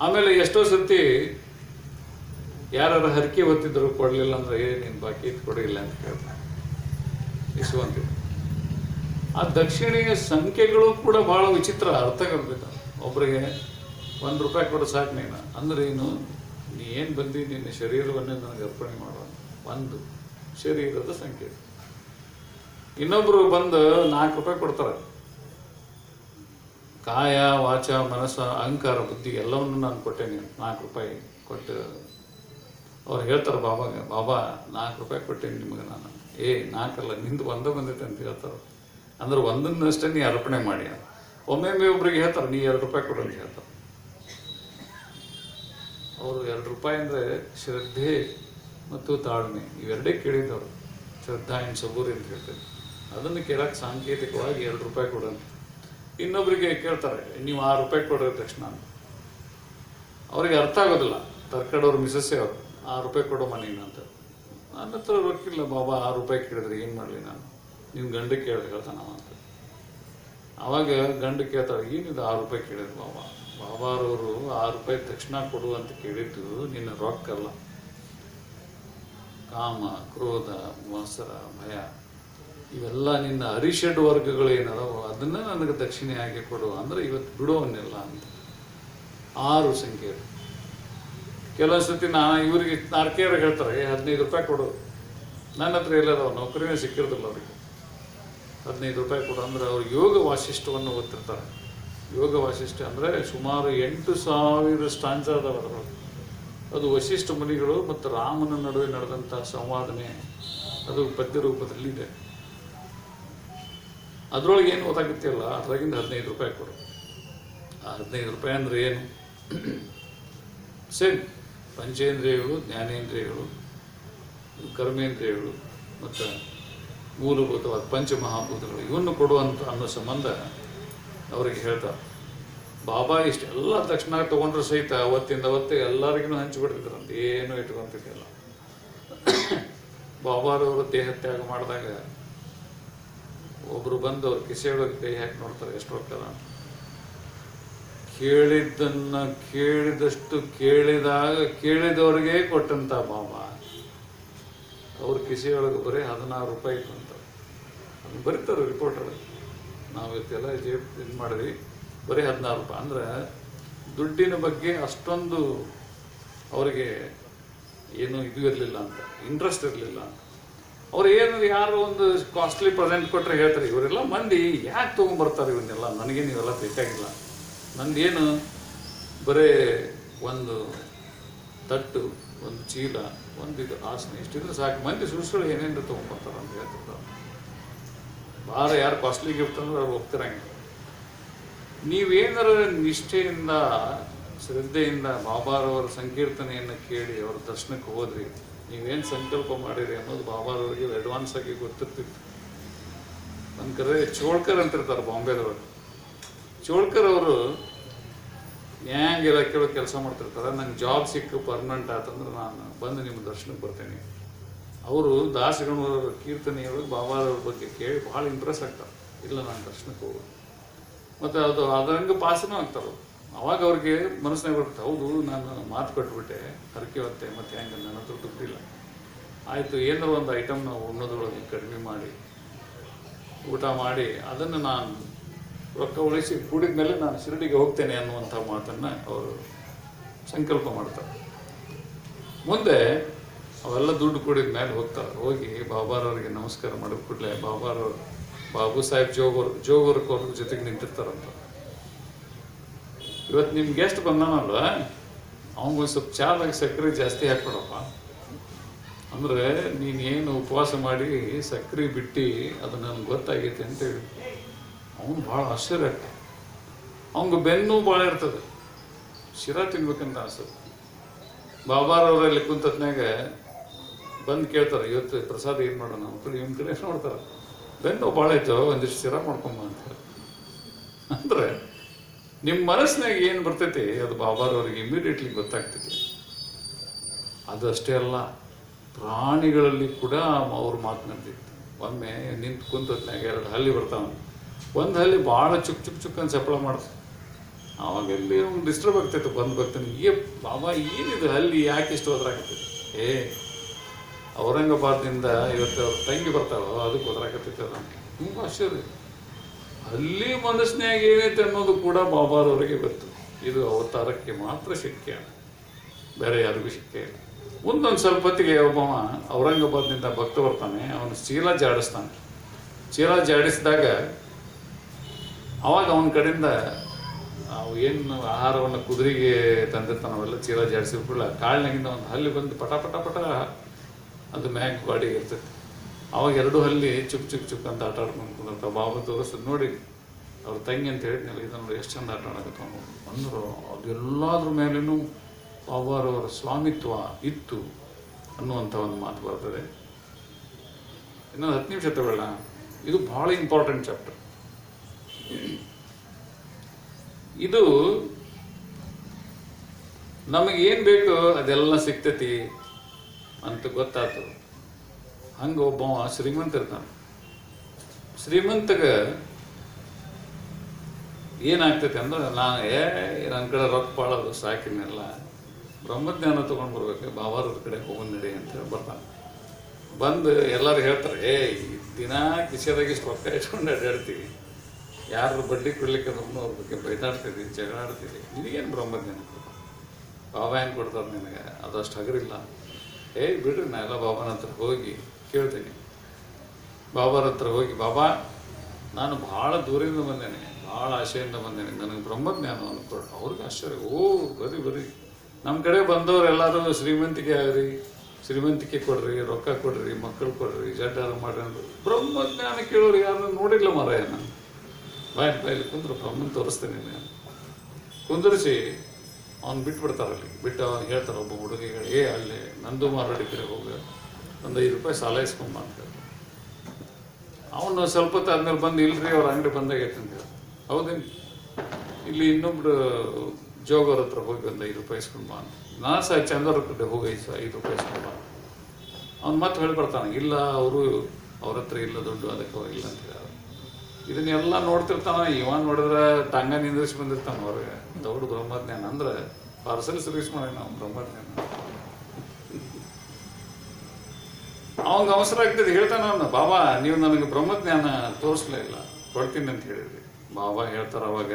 ಆಮೇಲೆ ಎಷ್ಟೋ ಸತಿ ಯಾರು ಹರಕೆ ಹೊತ್ತಿದ್ರು ಕೊಡಲಿಲ್ಲ ಅಂದ್ರೆ, ಏ, ನೀನು ಬಾಕಿ ಇತ್ತು ಕೊಡಿಲ್ಲ ಅಂತ ಕೇಳ್ತಾರೆ. ಇಸುವಂತ ಆ ದಕ್ಷಿಣೆಯ ಸಂಖ್ಯೆಗಳು ಕೂಡ ಬಹಳ ವಿಚಿತ್ರ ಅರ್ಥ ಕರ್ಬೇಕು ಒಬ್ಬರಿಗೆ ಒಂದು ರೂಪಾಯಿ ಕೊಡೋ ಸಾಕು ನೀನು. ಅಂದ್ರೆ ಏನು? ನೀ ಏನು ಬಂದಿ? ನಿನ್ನ ಶರೀರವನ್ನೇ ನನಗೆ ಅರ್ಪಣೆ ಮಾಡುವ ಒಂದು ಶರೀರದ ಸಂಖ್ಯೆ. ಇನ್ನೊಬ್ರು ಬಂದು ನಾಲ್ಕು ರೂಪಾಯಿ ಕೊಡ್ತಾರೆ. ಕಾಯ, ವಾಚ, ಮನಸ್ಸ, ಅಹಂಕಾರ, ಬುದ್ಧಿ ಎಲ್ಲವನ್ನು ನಾನು ಕೊಟ್ಟೇನೆ ನಾಲ್ಕು ರೂಪಾಯಿ ಕೊಟ್ಟು ಅವ್ರು ಹೇಳ್ತಾರೆ ಬಾಬಾಗೆ ಬಾಬಾ, ನಾಲ್ಕು ರೂಪಾಯಿ ಕೊಟ್ಟೇನೆ ನಿಮಗೆ ನಾನು. ಏ, ನಾಲ್ಕಲ್ಲ, ನಿಂದು ಒಂದೇ ಬಂದೈತೆ ಅಂತ ಹೇಳ್ತಾರೆ. ಅಂದ್ರೆ ಒಂದನ್ನಷ್ಟೇ ನೀ ಅರ್ಪಣೆ ಮಾಡಿ ಒಮ್ಮೊಮ್ಮೆ ಒಬ್ರಿಗೆ ಹೇಳ್ತಾರೆ, ನೀ ಎರಡು ರೂಪಾಯಿ ಕೊಡು ಅಂತ ಹೇಳ್ತಾರೆ. ಅವರು ಎರಡು ರೂಪಾಯಿ ಅಂದರೆ ಶ್ರದ್ಧೆ ಮತ್ತು ತಾಳ್ಮೆ, ಇವೆರಡೇ ಕೇಳಿದ್ದವರು. ಶ್ರದ್ಧಾ ಇನ್ ಸಬೂರಿ ಅಂತ ಹೇಳ್ತಾರೆ. ಅದನ್ನು ಕೇಳಕ್ಕೆ ಸಾಂಕೇತಿಕವಾಗಿ ಎರಡು ರೂಪಾಯಿ ಕೊಡು ಅಂತ. ಇನ್ನೊಬ್ಬರಿಗೆ ಕೇಳ್ತಾರೆ, ನೀವು ಆರು ರೂಪಾಯಿ ಕೊಡ್ರಿ ತಕ್ಷಣ ಅವರಿಗೆ ಅರ್ಥ ಆಗೋದಿಲ್ಲ, ತರ್ಕಡೋರು ಮಿಸಸ್ಸೇ ಅವರು, ಆರು ರೂಪಾಯಿ ಕೊಡೋ ಮನೆ ಅಂತ. ನನ್ನ ಹತ್ರ ರೊಕ್ಕಿಲ್ಲ ಬಾಬಾ, ಆರು ರೂಪಾಯಿ ಕೇಳಿದ್ರೆ ಏನು ಮಾಡಲಿ ನಾನು? ನಿಮ್ಮ ಗಂಡ ಕೇಳಿ ಹೇಳ್ತಾನ ಅಂತ. ಅವಾಗ ಗಂಡ ಕೇಳ್ತಾಳೆ ಏನಿದೆ ಆರು ರೂಪಾಯಿ ಕೇಳಿದ್ರು ಬಾಬಾ? ಬಾಬಾರವರು ಆರು ರೂಪಾಯಿ ತಕ್ಷಣ ಕೊಡು ಅಂತ ಕೇಳಿದ್ದು ನಿನ್ನ ರೊಕ್ಕಲ್ಲ. ಕಾಮ, ಕ್ರೋಧ, ಮೋಸರ, ಭಯ. ಇವೆಲ್ಲ ನಿನ್ನ ವರ್ಗಗಳು ಏನದಾವ ಅದನ್ನ ನನಗೆ ದಕ್ಷಿಣೆಯಾಗಿ ಕೊಡು ಅಂದ್ರೆ ಇವತ್ತು ಬಿಡೋವನ್ನೆಲ್ಲ ಅಂತ. ಆರು ಸಂಖ್ಯೆ ಕೆಲವು ಸತಿ ನಾ ಇವರಿಗೆ ನಾಲ್ಕೇರು ಹೇಳ್ತಾರೆ "ಏ, ಹದಿನೈದು ರೂಪಾಯಿ ಕೊಡು. ನನ್ನ ಹತ್ರ ಎಲ್ಲದಾವ ನೌಕರಿನೇ ಸಿಕ್ಕಿರೋದಿಲ್ಲ ಅವ್ರಿಗೆ. ಹದಿನೈದು ರೂಪಾಯಿ ಕೊಡು ಅಂದ್ರೆ ಅವ್ರು ಯೋಗ ವಾಸಿಷ್ಠವನ್ನು ಓದ್ತಿರ್ತಾರೆ. ಯೋಗ ವಾಸಿಷ್ಠ ಅಂದರೆ ಸುಮಾರು ಎಂಟು ಸಾವಿರ ಸ್ಟಾಂಚ ಅದಾವ ಅದು ವಶಿಷ್ಠ ಮುನಿಗಳು ಮತ್ತು ರಾಮನ ನಡುವೆ ನಡೆದಂಥ ಸಂವಾದನೆ ಅದು ಪದ್ಯ ರೂಪದಲ್ಲಿದೆ. ಅದರೊಳಗೆ ಏನು ಗೊತ್ತಾಗುತ್ತಿಲ್ಲ ಅದರಾಗಿಂದ ಹದಿನೈದು ರೂಪಾಯಿ ಕೊಡು. ಆ ಹದಿನೈದು ರೂಪಾಯಿ ಅಂದರೆ ಏನು? ಸೇಮ್ ಪಂಚೇಂದ್ರಿಯಗಳು, ಜ್ಞಾನೇಂದ್ರಿಯಗಳು, ಕರ್ಮೇಂದ್ರಿಯಗಳು, ಮತ್ತು ಮೂಲಭೂತವಾದ ಪಂಚಮಹಾಭೂತಗಳು, ಇವನ್ನು ಕೊಡುವಂಥ ಅನ್ನೋ ಸಂಬಂಧ ಅವರಿಗೆ ಹೇಳ್ತಾರೆ ಬಾಬಾ ಇಷ್ಟೆಲ್ಲ ತಕ್ಷಣ ತಗೊಂಡ್ರು ಸಹಿತ ಅವತ್ತಿಂದ ಅವತ್ತೇ ಎಲ್ಲರಿಗೂ ಹಂಚಿಬಿಡ್ತಿದ್ರಂತೆ ಏನೂ ಇಟ್ಕೊಂತಿದ್ದಿಲ್ಲ. ಬಾಬಾರವರು ದೇಹ ತ್ಯಾಗ ಮಾಡಿದಾಗ ಒಬ್ರು ಬಂದು ಅವ್ರ ಕಿಸೆಯೊಳಗೆ ಕೈ ಹಾಕಿ ನೋಡ್ತಾರೆ, ಎಷ್ಟು ರೊಕ್ಕ ಕೇಳಿದ್ದನ್ನು ಕೇಳಿದಷ್ಟು ಕೇಳಿದಾಗ ಕೇಳಿದವ್ರಿಗೆ ಕೊಟ್ಟಂತ ಬಾಬಾ ಅವ್ರ ಕಿಸೆಯೊಳಗೆ ಬರೀ ಹದಿನಾರು ರೂಪಾಯಿ ಅಂತ ಅದನ್ನ ಬರೀತಾರೆ ರಿಪೋರ್ಟರ್ ನಾವು ಇವತ್ತೆಲ್ಲ ಜೇಬ್ ಇದು ಮಾಡಿದ್ವಿ, ಬರೀ ಹದಿನಾರು ರೂಪಾಯಿ. ಅಂದ್ರೆ ದುಡ್ಡಿನ ಬಗ್ಗೆ ಅಷ್ಟೊಂದು ಅವರಿಗೆ ಏನು ಇದು ಇರಲಿಲ್ಲ ಅಂತ ಇಂಟ್ರೆಸ್ಟ್ ಇರಲಿಲ್ಲ ಅಂತ. ಅವ್ರು ಏನು ಯಾರು ಒಂದು ಕಾಸ್ಟ್ಲಿ ಪ್ರೆಸೆಂಟ್ ಕೊಟ್ಟರೆ ಹೇಳ್ತಾರೆ, ಇವರೆಲ್ಲ ಮಂದಿ ಯಾಕೆ ತೊಗೊಂಬರ್ತಾರೆ ಇವನ್ನೆಲ್ಲ? ನನಗೇನು ಇವೆಲ್ಲ ಬೇಕಾಗಿಲ್ಲ ನಂದೇನು ಬರೇ ಒಂದು ತಟ್ಟು, ಒಂದು ಚೀಲ, ಒಂದು ಇದು ಆಸನ, ಇಷ್ಟಿದ್ರೆ ಸಾಕು. ಮಂದಿ ಸುಳ್ಸುಳು ಏನೇನು ತೊಗೊಂಬರ್ತಾರೆ ಅಂತ ಹೇಳ್ತಿರ್ತಾರೆ ಭಾಳ ಯಾರು ಕಾಸ್ಟ್ಲಿ ಗಿಫ್ಟ್ ಅಂದ್ರೆ ಅವ್ರು ಹೋಗ್ತಿರಂಗಿಲ್ಲ ನೀವೇನಾರ ನಿಷ್ಠೆಯಿಂದ, ಶ್ರದ್ಧೆಯಿಂದ ಬಾಬಾರವರ ಸಂಕೀರ್ತನೆಯನ್ನು ಕೇಳಿ ಅವ್ರ ದರ್ಶನಕ್ಕೆ ಹೋದ್ರಿ ನೀವೇನು ಸಂಕಲ್ಪ ಮಾಡಿರಿ ಅನ್ನೋದು ಬಾಬಾರವರಿಗೆ ಅಡ್ವಾನ್ಸ್ ಆಗಿ ಗೊತ್ತಿರ್ತಿತ್ತು. ನನ್ನ ಕರೆ ಚೋಳ್ಕರ್ ಅಂತಿರ್ತಾರೆ ಬಾಂಬೆದವರು. ಚೋಳ್ಕರ್ ಅವರು ನ್ಯಾಯಾಂಗ ಕೇಳೋ ಕೆಲಸ ಮಾಡ್ತಿರ್ತಾರೆ. ನಂಗೆ ಜಾಬ್ ಸಿಕ್ಕು ಪರ್ಮನೆಂಟ್ ಆತಂದ್ರೆ ನಾನು ಬಂದು ನಿಮ್ಮ ದರ್ಶನಕ್ಕೆ ಬರ್ತೇನೆ. ಅವರು ದಾಸಗಣವರ ಕೀರ್ತನೆಯೊಳಗೆ ಬಾಬಾರವ್ರ ಬಗ್ಗೆ ಕೇಳಿ ಭಾಳ ಇಂಪ್ರೆಸ್ ಆಗ್ತಾರೆ. ಇಲ್ಲ ನಾನು ದರ್ಶನಕ್ಕೆ ಹೋಗೋದು. ಮತ್ತು ಅದು ಅದರಂಗೆ ಪಾಸನೂ ಆಗ್ತಾರೆ. ಅವಾಗ ಅವ್ರಿಗೆ ಮನಸ್ಸಿನಾಗ ಬರುತ್ತೆ ಹೌದು, ನಾನು ಮಾತು ಕೊಟ್ಬಿಟ್ಟೆ, ಹರಕೆ ಹೊತ್ತೆ, ಮತ್ತೆ ಹೆಂಗೆ ನನ್ನ ಹತ್ರ ದುಡ್ಡಿಲ್ಲ ಆಯಿತು ಏನಾರು ಒಂದು ಐಟಮ್ ನಾವು ಉಣ್ಣೋದ್ರೊಳಗೆ ಕಡಿಮೆ ಮಾಡಿ, ಊಟ ಮಾಡಿ, ಅದನ್ನು ನಾನು ರೊಕ್ಕ ಉಳಿಸಿ ಕೂಡಿದ ಮೇಲೆ ನಾನು ಶಿರಡಿಗೆ ಹೋಗ್ತೇನೆ ಅನ್ನುವಂಥ ಮಾತನ್ನು ಅವರು ಸಂಕಲ್ಪ ಮಾಡ್ತಾರೆ. ಮುಂದೆ ಅವೆಲ್ಲ ದುಡ್ಡು ಕೂಡಿದ ಮೇಲೆ ಹೋಗ್ತಾರೆ. ಹೋಗಿ ಬಾಬಾರವ್ರಿಗೆ ನಮಸ್ಕಾರ ಮಾಡಿದ ಕೂಡಲೇ ಬಾಬಾರವ್ರು, ಬಾಬು ಸಾಹೇಬ್ ಜೋಗರು ಜೋಗರ್ ಅವ್ರ ಜೊತೆಗೆ ನಿಂತಿರ್ತಾರಂತ. ಇವತ್ತು ನಿಮ್ಮ ಗೆಸ್ಟ್ ಬಂದಾನಲ್ವ ಅವಂಗೊಂದು ಸ್ವಲ್ಪ ಚಾಲಾಗಿ ಸಕ್ಕರೆ ಜಾಸ್ತಿ ಹಾಕ್ಬಿಡಪ್ಪ. ಅಂದ್ರೆ ನೀನೇನು ಉಪವಾಸ ಮಾಡಿ ಸಕ್ಕರೆ ಬಿಟ್ಟು ಅದು ನನಗೆ ಗೊತ್ತಾಗೈತೆ ಅಂತೇಳಿ ಅವನು ಭಾಳ ಆಶ್ಚರ್ಯ ಅವಂಗ ಬೆನ್ನು ಭಾಳ ಇರ್ತದೆ. ಶಿರಾ ತಿನ್ಬೇಕಂತ ಅನ್ಸುತ್ತೆ ಬಾಬಾರವರಲ್ಲಿ ಕುಂತತ್ನಾಗ ಬಂದು ಕೇಳ್ತಾರೆ, ಇವತ್ತು ಪ್ರಸಾದ ಏನು ಮಾಡೋಣ? ಅಂತೇಳಿ ಇವನ್ ಕಡೆ ನೋಡ್ತಾರೆ. ಬೆನ್ನು ಭಾಳ ಐತೋ ಒಂದಿಷ್ಟು ಶಿರಾ ಮಾಡ್ಕೊಂಬ ಅಂತ ಅಂದ್ರೆ ನಿಮ್ಮ ಮನಸ್ಸಿನಾಗ ಏನು ಬರ್ತೈತಿ, ಅದು ಬಾಬಾರವ್ರಿಗೆ ಇಮಿಡಿಯೇಟ್ಲಿ ಗೊತ್ತಾಗ್ತೈತಿ. ಅದಷ್ಟೇ ಅಲ್ಲ, ಪ್ರಾಣಿಗಳಲ್ಲಿ ಕೂಡ ಅವ್ರು ಮಾತನಾಡ್ತಿತ್ತು ಒಮ್ಮೆ ನಿಂತು ಕುಂತತ್ನಾಗ ಎರಡು ಹಲ್ಲಿ ಬರ್ತಾವ ಒಂದು ಹಲ್ಲಿ ಭಾಳ ಚುಕ್ ಚುಕ್ ಚುಕ್ ಅಂತ ಸಪ್ಪಳ ಮಾಡ್ತು ಅವಾಗ ಎಲ್ಲಿ ಡಿಸ್ಟರ್ಬ್ ಆಗ್ತೈತೆ, ಬಂದು ಬರ್ತಾನೆ. ಏ ಬಾಬಾ, ಏನಿದು ಹಲ್ಲಿ, ಯಾಕೆ ಇಷ್ಟು ಹೋದ್ರಾಗತ್ತೈತೆ ಏ, ಔರಂಗಾಬಾದ್ನಿಂದ ಇವತ್ತು ಅವ್ರ ತಂಗಿ ಬರ್ತಾರೋ ಅದಕ್ಕೆ ಹೋದ್ರಾಗತ್ತೈತೆ ಅದು ತುಂಬ ಆಶ್ಚರ್ಯ. ಅಲ್ಲಿ ಮನಸ್ಸಿನಾಗ ಏನೈತೆ ಅನ್ನೋದು ಕೂಡ ಬಾಬಾರವರಿಗೆ ಗೊತ್ತು. ಇದು ಅವತಾರಕ್ಕೆ ಮಾತ್ರ ಶಕ್ಯ ಬೇರೆ ಯಾರಿಗೂ ಶಕ್ಯ ಇಲ್ಲ. ಮುಂದೊಂದು ಸ್ವಲ್ಪ ಹೊತ್ತಿಗೆ ಒಬ್ಬವ ಔರಂಗಾಬಾದ್ನಿಂದ ಭಕ್ತ ಬರ್ತಾನೆ, ಅವನು ಚೀಲ ಜಾಡಿಸ್ತಾನೆ. ಚೀಲ ಜಾಡಿಸಿದಾಗ ಅವಾಗ ಅವನ ಕಡೆಯಿಂದ ಏನು ಆಹಾರವನ್ನು ಕುದುರೆಗೆ ತಂದಿರ್ತಾನೆ ಅವೆಲ್ಲ ಚೀಲ ಜಾಡಿಸಿದ ಕೂಡ ಕಾಳಿನಾಗಿಂದ ಒಂದು ಹಲ್ಲಿ ಬಂದು ಪಟ ಪಟ ಪಟ ಅದು ಮ್ಯಾಗ್ ಬಾಡಿಗೆ ಇರ್ತೈತೆ. ಅವಾಗ ಎರಡು ಹಲ್ಲಿ ಚುಕ್ ಚುಕ್ ಚುಕ್ ಅಂತ ಆಟ ಆಡ್ಕೊಂಡು ಕುಂದಿರ್ತಾವೆ ಬಾಬಾ ತೋರಿಸ್ತದೆ ನೋಡಿ, ಅವ್ರ ತಂಗಿ ಅಂತ ಹೇಳಿದ್ನಲ್ಲ, ಇದನ್ನು ಎಷ್ಟು ಚಂದ ಆಟ ಆಡಕತ್ತ ಅಂದರು ಅದೆಲ್ಲದ್ರ ಮೇಲೂ ಅವರವರ ಸ್ವಾಮಿತ್ವ ಇತ್ತು ಅನ್ನುವಂಥ ಒಂದು ಮಾತು ಬರ್ತದೆ. ಇನ್ನೊಂದು ಹತ್ತು ನಿಮಿಷ ತಗೊಳ್ಳ. ಇದು ಭಾಳ ಇಂಪಾರ್ಟೆಂಟ್ ಚಾಪ್ಟರ್ ಇದು ನಮಗೆ ಏನು ಬೇಕು ಅದೆಲ್ಲ ಸಿಗ್ತೈತಿ ಅಂತ ಗೊತ್ತಾಯ್ತು ಹಂಗೆ ಒಬ್ಬ ಶ್ರೀಮಂತ ಇರ್ತಾನೆ. ಶ್ರೀಮಂತಗ ಏನಾಗ್ತೈತೆ ಅಂದ್ರೆ ನಾನು ಏ ನನ್ನ ಕಡೆ ರೊಕ್ಕ ಬಾಳೋದು ಸಾಕಿನೆಲ್ಲ ಬ್ರಹ್ಮಜ್ಞಾನ ತೊಗೊಂಡು ಬರ್ಬೇಕು ಬಾಬಾರದ ಕಡೆ ಹೋಗೋಣ ನಡಿ ಅಂತ ಹೇಳಿ ಬರ್ತಾನೆ. ಬಂದು ಎಲ್ಲರೂ ಹೇಳ್ತಾರೆ, ಏ ದಿನ ಕಿಸೆದಾಗ ಇಷ್ಟು ರೊಕ್ಕ ಇಟ್ಕೊಂಡು ಅಡ್ಡಾಡ್ತೀವಿ ಯಾರು ಬಡ್ಡಿ ಕೊಡ್ಲಿಕ್ಕೆ ಅದನ್ನು ಅವ್ರ ಬಗ್ಗೆ ಬೈದಾಡ್ತೀವಿ ಜಗಳಾಡ್ತೀವಿ ಇಲ್ಲಿಗೇನು ಬ್ರಹ್ಮಜ್ಞಾನ ಬಾಬಾ ಏನು ಕೊಡ್ತಾರೆ ನಿನಗೆ? ಅದಷ್ಟು ಹಗರಿಲ್ಲ. ಏಯ್, ಬಿಡ್ರಿ, ನಾ ಎಲ್ಲ ಬಾಬಾನ ಹತ್ರ ಹೋಗಿ ಕೇಳ್ತೀನಿ. ಬಾಬಾರ ಹತ್ರ ಹೋಗಿ, ಬಾಬಾ, ನಾನು ಭಾಳ ದೂರದಿಂದ ಬಂದೇನೆ, ಭಾಳ ಆಶೆಯಿಂದ ಬಂದೇನೆ, ನನಗೆ ಬ್ರಹ್ಮಜ್ಞಾನ ಕೊಡು ಅವ್ರಿಗೆ ಆಶ್ಚರ್ಯ, ಓ, ಬರೀ ಬರೀ. ನಮ್ಮ ಕಡೆ ಬಂದವರೆಲ್ಲರೂ ಶ್ರೀಮಂತಿಕೆ ಆಗ್ರಿ, ಶ್ರೀಮಂತಿಕೆ ಕೊಡ್ರಿ, ರೊಕ್ಕ ಕೊಡ್ರಿ, ಮಕ್ಕಳು ಕೊಡ್ರಿ, ಜಡ್ಡಾರ ಮಾಡ್ರಿ ಅಂದ್ರು. ಬ್ರಹ್ಮಜ್ಞಾನ ಕೇಳೋರು ಯಾರು ನೋಡಿಲ್ಲ ಮಾರಾಯ ನಾನು ಬಾಯ್ ಬಾಯಲ್ಲಿ ಕುಂದ್ರು, ಬ್ರಹ್ಮನ್ ತೋರಿಸ್ತೇನೆ ನಾನು ಕುಂದರಿಸಿ, ಅವ್ನು ಬಿಟ್ಬಿಡ್ತಾರೆ ಅಲ್ಲಿ. ಬಿಟ್ಟು ಅವ್ನು ಹೇಳ್ತಾರೆ, ಒಬ್ಬ ಹುಡುಗಿಗಳು ಏ, ಅಲ್ಲಿ ನಂದು ಮಾರಾಡಿ ಕಡೆ ಹೋಗ. ಒಂದು ಐದು ರೂಪಾಯಿ ಸಾಲ ಇಸ್ಕೊಂಬ ಅಂತ. ಅವನು ಸ್ವಲ್ಪ ಹೊತ್ತು ಆದ್ಮೇಲೆ ಬಂದು ಇಲ್ರಿ, ಅವ್ರ ಅಂಗಡಿ ಬಂದಾಗೈತೆ ಅಂತ ಹೌದೇನು ಇಲ್ಲಿ ಇನ್ನೊಬ್ರು ಜೋಗವ್ರ ಹತ್ರ ಹೋಗಿ ಒಂದು ಐದು ರೂಪಾಯಿ ಇಸ್ಕೊಂಡು ಬಾ ಅಂತ. ನಾ ಸಹ ಚಂದ್ರ ಕಡೆ ಹೋಗಿ ಐದು ಐದು ರೂಪಾಯಿ ಇಸ್ಕೊಂಡ್ ಬಾ ಅವ್ನು ಮತ್ತೆ ಹೇಳ್ಬಿಡ್ತಾನೆ, ಇಲ್ಲ ಅವರು ಅವ್ರ ಹತ್ರ ಇಲ್ಲ, ದುಡ್ಡು ಅದಕ್ಕೆ ಹೋಗಿಲ್ಲ ಅಂತ ಹೇಳಿ. ಇದನ್ನೆಲ್ಲ ನೋಡ್ತಿರ್ತಾನ ಇವ ನೋಡಿದ್ರೆ ತಂಗ ನಿಂದ್ರಿಸಿ ಬಂದಿರ್ತಾನೆ ಅವ್ರಿಗೆ ದೊಡ್ಡ ಬ್ರಹ್ಮಜ್ಞಾನ ಅಂದ್ರೆ ಪಾರ್ಸಲ್ ಸರ್ವಿಸ್ ಮಾಡಿ ನಾವು ಬ್ರಹ್ಮಜ್ಞಾನ. ಅವಂಗ ಅವಸರ ಆಗ್ತದೆ. ಹೇಳ್ತಾನ ಅವನು, ಬಾಬಾ, ನೀವು ನನಗೆ ಬ್ರಹ್ಮಜ್ಞಾನ ತೋರಿಸ್ಲೇ ಇಲ್ಲ. ಕೊಡ್ತೀನಿ ಅಂತ ಹೇಳಿದ್ರಿ ಬಾಬಾ ಹೇಳ್ತಾರ ಅವಾಗ,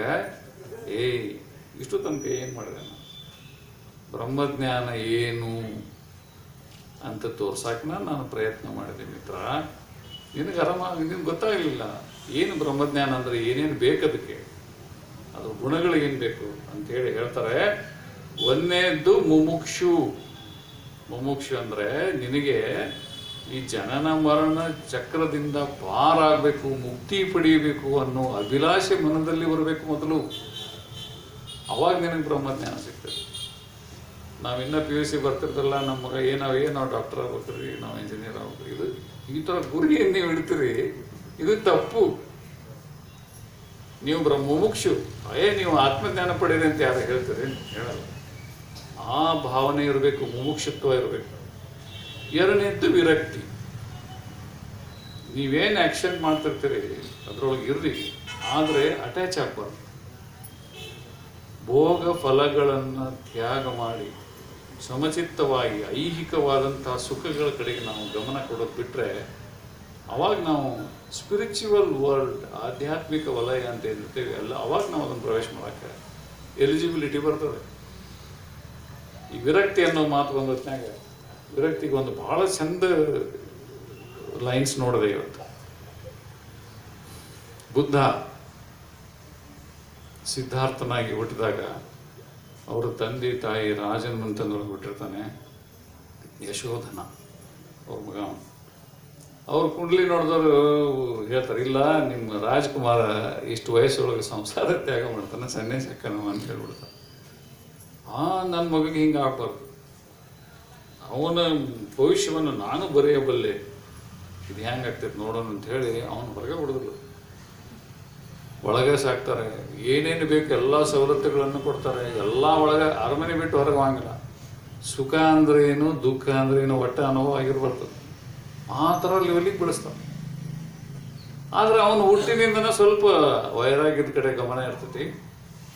ಏಯ್, ಇಷ್ಟು ತನಕ ಏನು ಮಾಡಿದೆ ನಾನು? ಬ್ರಹ್ಮಜ್ಞಾನ ಏನು ಅಂತ ತೋರ್ಸಾಕನ ನಾನು ಪ್ರಯತ್ನ ಮಾಡಿದೆ ಮಿತ್ರ. ನಿನಗೆ ಆರಾಮ ನಿನಗೆ ಗೊತ್ತಾಗಲಿಲ್ಲ. ಏನು ಬ್ರಹ್ಮಜ್ಞಾನ ಅಂದ್ರೆ ಏನೇನು ಬೇಕದಕ್ಕೆ ಅದು ಗುಣಗಳು ಏನು ಬೇಕು? ಅಂತೇಳಿ ಹೇಳ್ತಾರೆ ಒಂದನೇದ್ದು ಮುಮುಕ್ಷು. ಮುಮುಕ್ಷು ಅಂದ್ರೆ ನಿನಗೆ ಈ ಜನನ ಮರಣ ಚಕ್ರದಿಂದ ಪಾರಾಗಬೇಕು ಮುಕ್ತಿ ಪಡೆಯಬೇಕು ಅನ್ನೋ ಅಭಿಲಾಷೆ ಮನದಲ್ಲಿ ಬರಬೇಕು ಮೊದಲು. ಅವಾಗ ನಿನಗೆ ಬ್ರಹ್ಮಜ್ಞಾನ ಸಿಗ್ತದೆ. ನಾವಿನ್ನ ಪಿ ಯು ಸಿ ಬರ್ತಿರ್ತಲ್ಲ ನಮ್ಮ ಮಗ ಏನಾವೇ ನಾವು ಡಾಕ್ಟರ್ ಆಗ್ಬೇಕ್ರಿ, ನಾವು ಇಂಜಿನಿಯರ್ ಆಗ್ಬೇಕು ಇದು ಈ ಥರ ಗುರಿಯನ್ನು ನೀವು ಇಡ್ತೀರಿ, ಇದು ತಪ್ಪು. ನೀವು ಬ್ರಹ್ಮ ಮುಮುಕ್ಷು ಅಯ್ಯೇ, ನೀವು ಆತ್ಮಜ್ಞಾನ ಪಡೀರಿ ಅಂತ ಯಾರು ಹೇಳ್ತೀರಿ, ಹೇಳಲ್ಲ. ಆ ಭಾವನೆ ಇರಬೇಕು, ಮುಮುಕ್ಷತ್ವ ಇರಬೇಕು. ಎರಡನೇದ್ದು ವಿರಕ್ತಿ. ನೀವೇನು ಆ್ಯಕ್ಷನ್ ಮಾಡ್ತಿರ್ತೀರಿ? ಅದರೊಳಗೆ ಇರ್ರಿ ಆದರೆ ಅಟ್ಯಾಚ್ ಆಗ್ಬಾರ್ದು. ಭೋಗ ಫಲಗಳನ್ನು ತ್ಯಾಗ ಮಾಡಿ, ಸಮಚಿತ್ತವಾಗಿ, ಐಹಿಕವಾದಂತಹ ಸುಖಗಳ ಕಡೆಗೆ ನಾವು ಗಮನ ಕೊಡೋದು ಬಿಟ್ಟರೆ ಅವಾಗ ನಾವು ಸ್ಪಿರಿಚುವಲ್ ವರ್ಲ್ಡ್ ಆಧ್ಯಾತ್ಮಿಕ ವಲಯ ಅಂತ ಏನಿರ್ತೇವೆ ಅಲ್ಲ, ಅವಾಗ ನಾವು ಅದನ್ನು ಪ್ರವೇಶ ಮಾಡೋಕ್ಕೆ ಎಲಿಜಿಬಿಲಿಟಿ ಬರ್ತದೆ. ಈ ವಿರಕ್ತಿ ಅನ್ನೋ ಮಾತು ಬಂದತ್ನಾಗ ವಿರಕ್ತಿಗೆ ಒಂದು ಬಹಳ ಚಂದ ಲೈನ್ಸ್ ನೋಡಿದೆ ಇವತ್ತು ಬುದ್ಧ ಸಿದ್ಧಾರ್ಥನಾಗಿ ಹುಟ್ಟಿದಾಗ ಅವರ ತಂದೆ ತಾಯಿ ರಾಜನ ಮಂತಂದ್ರೆ ಹುಟ್ಟಿರ್ತಾನೆ. ಯಶೋಧನ ಅವ್ರ ಮಗ. ಅವ್ರ ಕುಂಡ್ಲಿ ನೋಡಿದವರು ಹೇಳ್ತಾರೆ, ಇಲ್ಲ, ನಿಮ್ಮ ರಾಜ್ಕುಮಾರ ಇಷ್ಟು ವಯಸ್ಸೊಳಗೆ ಸಂಸಾರ ತ್ಯಾಗ ಮಾಡ್ತಾನೆ, ಸನ್ಯಾಸ ಅಂತ ಹೇಳ್ಬಿಡ್ತಾರೆ. ಆ ನನ್ನ ಮಗಗೆ ಹಿಂಗೆ ಆಗ್ಬಾರ್ದು. ಅವನ ಭವಿಷ್ಯವನ್ನು ನಾನು ಬರೆಯಬಲ್ಲೆ. ಇದು ಹೆಂಗೆ ಆಗ್ತೈತೆ ನೋಡೋಣ ಅಂತ ಹೇಳಿ ಅವನು ಹೊರಗೆ ಹೊಡೆದ್ರು ಒಳಗೆ ಸಾಕ್ತಾರೆ. ಏನೇನು ಬೇಕು ಎಲ್ಲ ಸವಲತ್ತುಗಳನ್ನು ಕೊಡ್ತಾರೆ. ಎಲ್ಲ ಒಳಗೆ ಅರಮನೆ ಬಿಟ್ಟು ಹೊರಗೆ ಹೋಗಂಗಿಲ್ಲ. ಸುಖ ಅಂದ್ರೆ ಏನು, ದುಃಖ ಅಂದ್ರೆ ಏನು ಹೊಟ್ಟೆ ಅನುಭವ ಆಗಿರ್ಬರ್ತದೆ ಆ ಥರ ಲೆವೆಲಿಗೆ ಬೆಳೆಸ್ತಾನೆ. ಆದ್ರೆ ಅವನು ಹುಟ್ಟಿನಿಂದನೇ ಸ್ವಲ್ಪ ವೈರಾಗ್ಯದ ಕಡೆ ಗಮನ ಇರ್ತೈತಿ.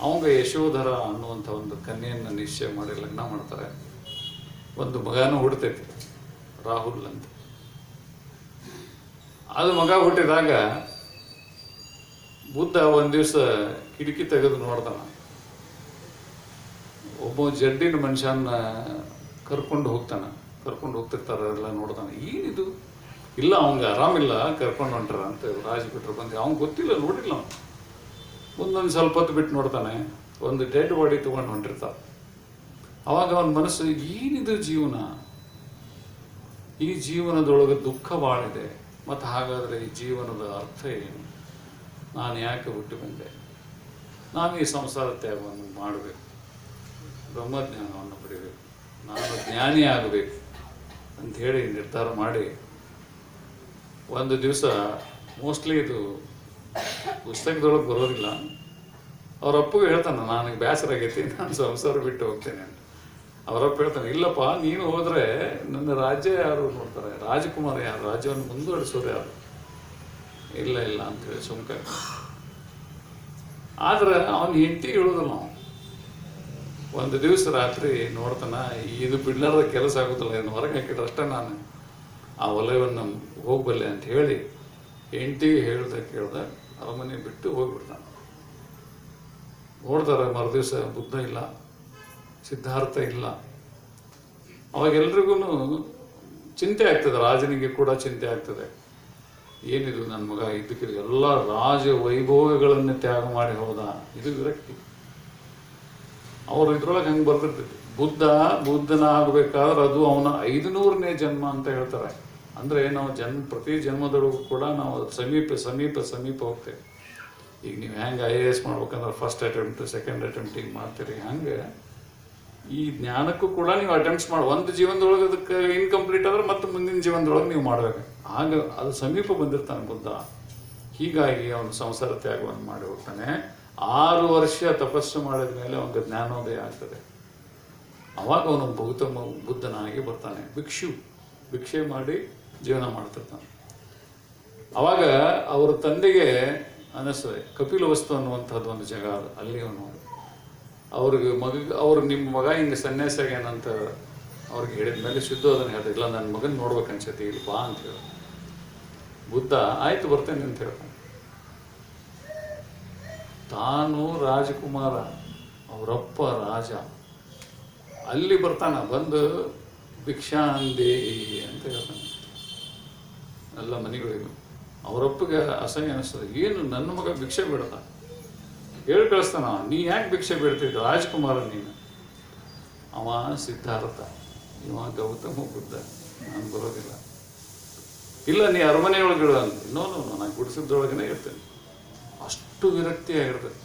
ಅವಂಗ ಯಶೋಧರ ಅನ್ನುವಂಥ ಒಂದು ಕನ್ಯೆಯನ್ನು ನಿಶ್ಚಯ ಮಾಡಿ ಲಗ್ನ ಮಾಡ್ತಾರೆ. ಒಂದು ಮಗನೂ ಹುಡ್ತೈತಿ, ರಾಹುಲ್ ಅಂತ. ಅದು ಮಗ ಹುಟ್ಟಿದಾಗ ಬುದ್ಧ ಒಂದು ದಿವಸ ಕಿಟಕಿ ತೆಗೆದು ನೋಡ್ತಾನ ಒಬ್ಬ ಜಡ್ಡಿನ ಮನುಷ್ಯನ ಕರ್ಕೊಂಡು ಹೋಗ್ತಾನೆ, ಕರ್ಕೊಂಡು ಹೋಗ್ತಿರ್ತಾರೆ ಎಲ್ಲ ನೋಡ್ತಾನೆ ಏನಿದು? ಇಲ್ಲ, ಅವಂಗ ಆರಾಮಿಲ್ಲ, ಕರ್ಕೊಂಡು ಹೊಂಟ್ರ ಅಂತ ರಾಜ್ ಬಿಟ್ರು ಬಂದು ಅವ್ನು ಗೊತ್ತಿಲ್ಲ, ನೋಡಿಲ್ಲ ಅವ್ನು ಮುಂದೊಂದು ಸ್ವಲ್ಪ ಹೊತ್ತು ಬಿಟ್ಟು ನೋಡ್ತಾನೆ, ಒಂದು ಡೆಡ್ ಬಾಡಿ ತೊಗೊಂಡು ಹೊಂಟಿರ್ತಾರ ಅವಾಗ ಅವನ ಮನಸ್ಸು, ಏನಿದು ಜೀವನ? ಈ ಜೀವನದೊಳಗೆ ದುಃಖ ಬಾಳಿದೆ. ಮತ್ತು ಹಾಗಾದರೆ ಈ ಜೀವನದ ಅರ್ಥ ಏನು? ನಾನು ಯಾಕೆ ಹುಟ್ಟು ಬಂದೆ? ನಾನು ಈ ಸಂಸಾರ ತ್ಯಾಗವನ್ನು ಮಾಡಬೇಕು. ಬ್ರಹ್ಮಜ್ಞಾನವನ್ನು ಪಡಿಬೇಕು. ನಾನು ಜ್ಞಾನಿ ಆಗಬೇಕು ಅಂತ ಹೇಳಿ ನಿರ್ಧಾರ ಮಾಡಿ, ಒಂದು ದಿವಸ ಮೋಸ್ಟ್ಲಿ ಇದು ಪುಸ್ತಕದೊಳಗೆ ಬರೋದಿಲ್ಲ. ಅವ್ರ ಅಪ್ಪಗೆ ಹೇಳ್ತಾನೆ ನನಗೆ ಬೇಸರ ಆಗೈತಿ ನಾನು ಸಂಸಾರ ಬಿಟ್ಟು ಹೋಗ್ತೇನೆ ಅವರಪ್ಪ ಹೇಳ್ತಾನೆ ಇಲ್ಲಪ್ಪ, ನೀನು ಹೋದ್ರೆ ನನ್ನ ರಾಜ್ಯ ಯಾರು ನೋಡ್ತಾರೆ? ರಾಜಕುಮಾರ ಯಾರು? ರಾಜ್ಯವನ್ನು ಮುಂದುವರಿಸೋದು ಯಾರು? ಇಲ್ಲ ಇಲ್ಲ ಅಂತೇಳಿ ಸುಮ್ಕ ಆದ್ರೆ ಅವನ ಹೆಂಡತಿ ಹೇಳುದು ನಾವು ಒಂದು ದಿವಸ ರಾತ್ರಿ ನೋಡ್ತಾನ, ಇದು ಬಿಡ್ಲಾರ್ದ ಕೆಲಸ ಆಗುತ್ತಲ್ಲ ಏನು ಹೊರಗೆ ಹಾಕಿದ್ರೆ ಅಷ್ಟೇ ನಾನು ಆ ವಲಯವನ್ನು ಹೋಗ್ಬಲ್ಲೆ, ಅಂತ ಹೇಳಿ ಹೆಂಡತಿಗೆ ಹೇಳ್ದೆ ಕೇಳ್ದೆ, ಅರಮನೆ ಬಿಟ್ಟು ಹೋಗ್ಬಿಡ್ತಾನೆ. ನೋಡ್ತಾರೆ, ಮರುದಿವಸ ಬುದ್ಧ ಇಲ್ಲ. ಸಿದ್ಧಾರ್ಥ ಇಲ್ಲ. ಅವಾಗೆಲ್ರಿಗೂ ಚಿಂತೆ ಆಗ್ತದೆ, ರಾಜನಿಗೆ ಕೂಡ ಚಿಂತೆ ಆಗ್ತದೆ. ಏನಿದು ನನ್ನ ಮಗ ಇದಕ್ಕೆ ಎಲ್ಲ ರಾಜ ವೈಭೋಗಗಳನ್ನು ತ್ಯಾಗ ಮಾಡಿ ಹೋದ, ಇದು ವಿರಕ್ತಿ. ಅವರು ಇದ್ರೊಳಗೆ ಹಂಗೆ ಬರ್ತಿರ್ತೈತಿ ಬುದ್ಧ, ಬುದ್ಧನ ಆಗಬೇಕಾದ್ರೆ ಅದು ಅವನ ಐದುನೂರನೇ ಜನ್ಮ ಅಂತ ಹೇಳ್ತಾರೆ. ಅಂದ್ರೆ ನಾವು ಜನ್ಮ ಪ್ರತಿ ಜನ್ಮದೊಳಗೂ ಕೂಡ ನಾವು ಸಮೀಪ ಸಮೀಪ ಸಮೀಪ ಹೋಗ್ತೇವೆ. ಈಗ ನೀವು ಹೆಂಗೆ ಐ ಎ ಎಸ್ ಮಾಡ್ಬೇಕಂದ್ರೆ ಫಸ್ಟ್ ಅಟೆಂಪ್ಟ್ ಸೆಕೆಂಡ್ ಅಟೆಂಪ್ಟ್ ಹಿಂಗೆ ಮಾಡ್ತೀರಿ. ಹಂಗೆ ಈ ಜ್ಞಾನಕ್ಕೂ ಕೂಡ ನೀವು ಅಟೆಂಪ್ಟ್ಸ್ ಮಾಡಿ, ಒಂದು ಜೀವನದೊಳಗೆ ಅದಕ್ಕೆ ಇನ್ಕಂಪ್ಲೀಟ್ ಆದ್ರೆ ಮತ್ತೆ ಮುಂದಿನ ಜೀವನದೊಳಗೆ ನೀವು ಮಾಡಬೇಕು. ಆಗ ಅದು ಸಮೀಪ ಬಂದಿರ್ತಾನೆ ಬುದ್ಧ. ಹೀಗಾಗಿ ಅವನು ಸಂಸಾರ ತ್ಯಾಗವನ್ನು ಮಾಡಿ ಹೋಗ್ತಾನೆ. ಆರು ವರ್ಷ ತಪಸ್ಸು ಮಾಡಿದ ಮೇಲೆ ಅವನಿಗೆ ಜ್ಞಾನೋದಯ ಆಗ್ತದೆ. ಅವಾಗ ಅವನು ಗೌತಮ ಬುದ್ಧನಾಗಿ ಬರ್ತಾನೆ. ಭಿಕ್ಷು, ಭಿಕ್ಷೆ ಮಾಡಿ ಜೀವನ ಮಾಡ್ತಿರ್ತಾನೆ. ಅವಾಗ ಅವರ ತಂದೆಗೆ ಅನಿಸ್ತದೆ, ಕಪಿಲ ವಸ್ತು ಅನ್ನುವಂಥದ್ದು ಒಂದು ಜಾಗ ಅಲ್ಲಿ ಅವನು ಅವ್ರಿಗೆ ಮಗ, ಅವ್ರು ನಿಮ್ಮ ಮಗ ಹಿಂಗೆ ಸನ್ಯಾಸ ಏನಂತ ಅವ್ರಿಗೆ ಹೇಳಿದ ಮೇಲೆ ಅದನ್ನು ಹೇಳ್ದೆ, ಇಲ್ಲ ನನ್ನ ಮಗನ ನೋಡ್ಬೇಕು ಅನ್ಸತಿ ಇಲ್ಲಿ ಬಾ ಅಂತ ಹೇಳ. ಬುದ್ಧ, ಆಯ್ತು, ಬರ್ತೇನೆ ಅಂತ ಹೇಳ್ತಾನೆ ತಾನು ರಾಜಕುಮಾರ, ಅವರಪ್ಪ ರಾಜ. ಅಲ್ಲಿ ಬರ್ತಾನ, ಬಂದು ಭಿಕ್ಷಾಂದೇಹಿ ಅಂತ ಹೇಳ್ತಾನೆ. ಎಲ್ಲ ಮನೆಗಳಿಗೂ. ಅವರಪ್ಪಗೆ ಅಸಹ್ಯ ಅನಿಸ್ತದೆ. ಏನು, ನನ್ನ ಮಗ ಭಿಕ್ಷೆ ಬಿಡ್ತಾ ಹೇಳಿ ಕಳಿಸ್ತಾನ, ನೀ ಯಾಕೆ ಭಿಕ್ಷೆ ಬಿಡ್ತಿದ್ದ ರಾಜ್ಕುಮಾರ ನೀನು. ಅವ ಸಿದ್ಧಾರ್ಥ. ಇವ ಗೌತಮ ಬುದ್ಧ. ನಾನು ಬರೋದಿಲ್ಲ. ಇಲ್ಲ, ನೀ ಅರಮನೆ ಒಳಗಿಡು ಅಂತ. ನೋ ನೋ ನಾನು ಗುಡಿಸಿದ್ದೊಳಗನೆ ಇರ್ತೇನೆ. ಅಷ್ಟು ವಿರಕ್ತಿ ಆಗಿರ್ತದೆ.